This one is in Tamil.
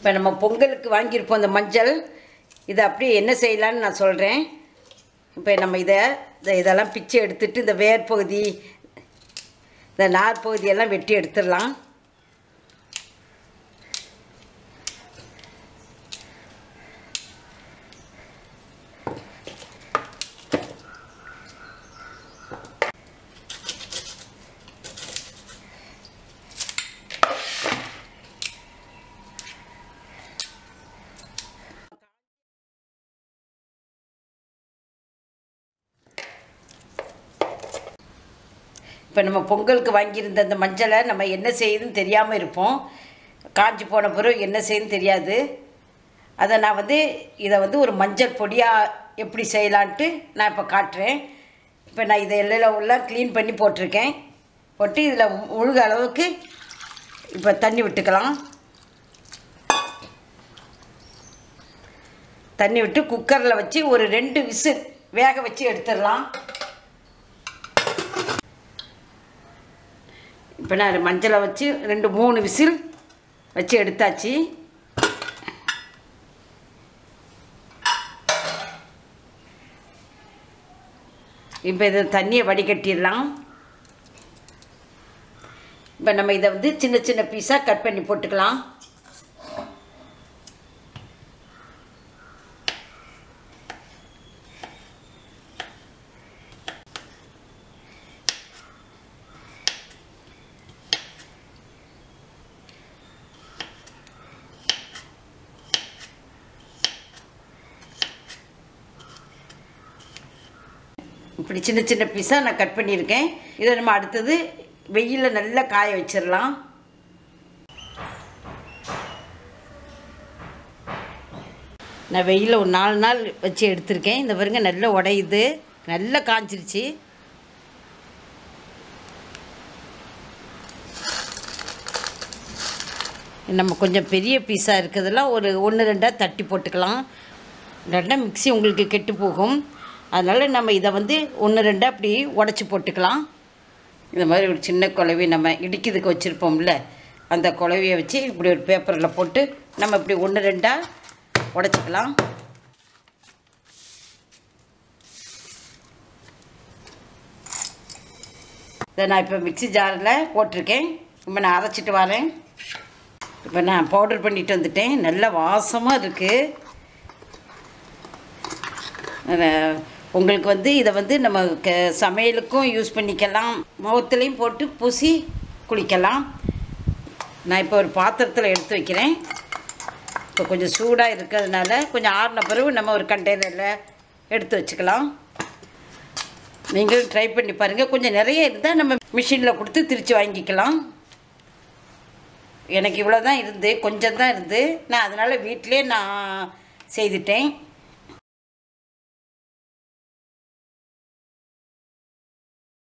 இப்போ நம்ம பொங்கலுக்கு வாங்கியிருப்போம் இந்த மஞ்சள். இதை அப்படியே என்ன செய்யலான்னு நான் சொல்கிறேன் இப்போ நம்ம இதை இதெல்லாம் பிச்சு எடுத்துட்டு இந்த வேர் பகுதி இந்த நார் பகுதியெல்லாம் வெட்டி எடுத்துடலாம். இப்போ நம்ம பொங்கலுக்கு வாங்கியிருந்த அந்த மஞ்சளை நம்ம என்ன செய்யுதுன்னு தெரியாமல் இருப்போம். காஞ்சி போன பிறகு என்ன செய்யுதுன்னு தெரியாது. அதை நான் வந்து இதை வந்து ஒரு மஞ்சள் பொடியாக எப்படி செய்யலான்ட்டு நான் இப்போ காட்டுறேன். இப்போ நான் இதை எல்லாம் உள்ள க்ளீன் பண்ணி போட்டிருக்கேன். போட்டு இதில் முழுக அளவுக்கு இப்போ தண்ணி விட்டுக்கலாம். தண்ணி விட்டு குக்கரில் வச்சு ஒரு ரெண்டு விசில் வேக வச்சு எடுத்துடலாம். இப்போ நான் மஞ்சளை வச்சு ரெண்டு மூணு விசில் வச்சு எடுத்தாச்சு. இப்போ இதை தண்ணியை வடிகட்டிடலாம். இப்போ நம்ம இதை வந்து சின்ன சின்ன பீஸாக கட் பண்ணி போட்டுக்கலாம். இப்படி சின்ன சின்ன பீஸாக நான் கட் பண்ணியிருக்கேன். இதை நம்ம அடுத்தது வெயிலில் நல்லா காய வச்சிடலாம். நான் வெயிலில் ஒரு நாலு நாள் வச்சு எடுத்திருக்கேன். இந்த பாருங்க நல்லா உடையுது. நல்லா காஞ்சிருச்சு. நம்ம கொஞ்சம் பெரிய பீஸாக இருக்கிறதெல்லாம் ஒரு ஒன்று ரெண்டாக தட்டி போட்டுக்கலாம். ரெண்டாக மிக்சி உங்களுக்கு கெட்டு போகும் அதனால் நம்ம இதை வந்து ஒன்று ரெண்டாக அப்படி உடச்சி போட்டுக்கலாம். இந்த மாதிரி ஒரு சின்ன குழவி நம்ம இடிக்கிறதுக்கு வச்சுருப்போம்ல அந்த குழவியை வச்சு இப்படி ஒரு பேப்பரில் போட்டு நம்ம இப்படி ஒன்று ரெண்டாக உடச்சிக்கலாம். இதை நான் இப்போ மிக்ஸி ஜாரில் போட்டிருக்கேன். இப்போ நான் அரைச்சிட்டு வரேன். இப்போ நான் பவுடர் பண்ணிட்டு வந்துட்டேன். நல்ல வாசமாக இருக்குது உங்களுக்கு வந்து இதை வந்து நம்ம க சமையலுக்கும் யூஸ் பண்ணிக்கலாம். முகத்துலேயும் போட்டு பூசி குளிக்கலாம். நான் இப்போ ஒரு பாத்திரத்தில் எடுத்து வைக்கிறேன். இப்போ கொஞ்சம் சூடாக இருக்கிறதுனால கொஞ்சம் ஆறின பிறகு நம்ம ஒரு கண்டெய்னரில் எடுத்து வச்சுக்கலாம். நீங்களும் ட்ரை பண்ணி பாருங்கள் கொஞ்சம் நிறைய இருந்தால் நம்ம மிஷினில் கொடுத்து திரித்து வாங்கிக்கலாம். எனக்கு இவ்வளோ தான் இருந்து கொஞ்சம் தான் இருந்து. நான் அதனால் வீட்டிலே நான் செய்துட்டேன்.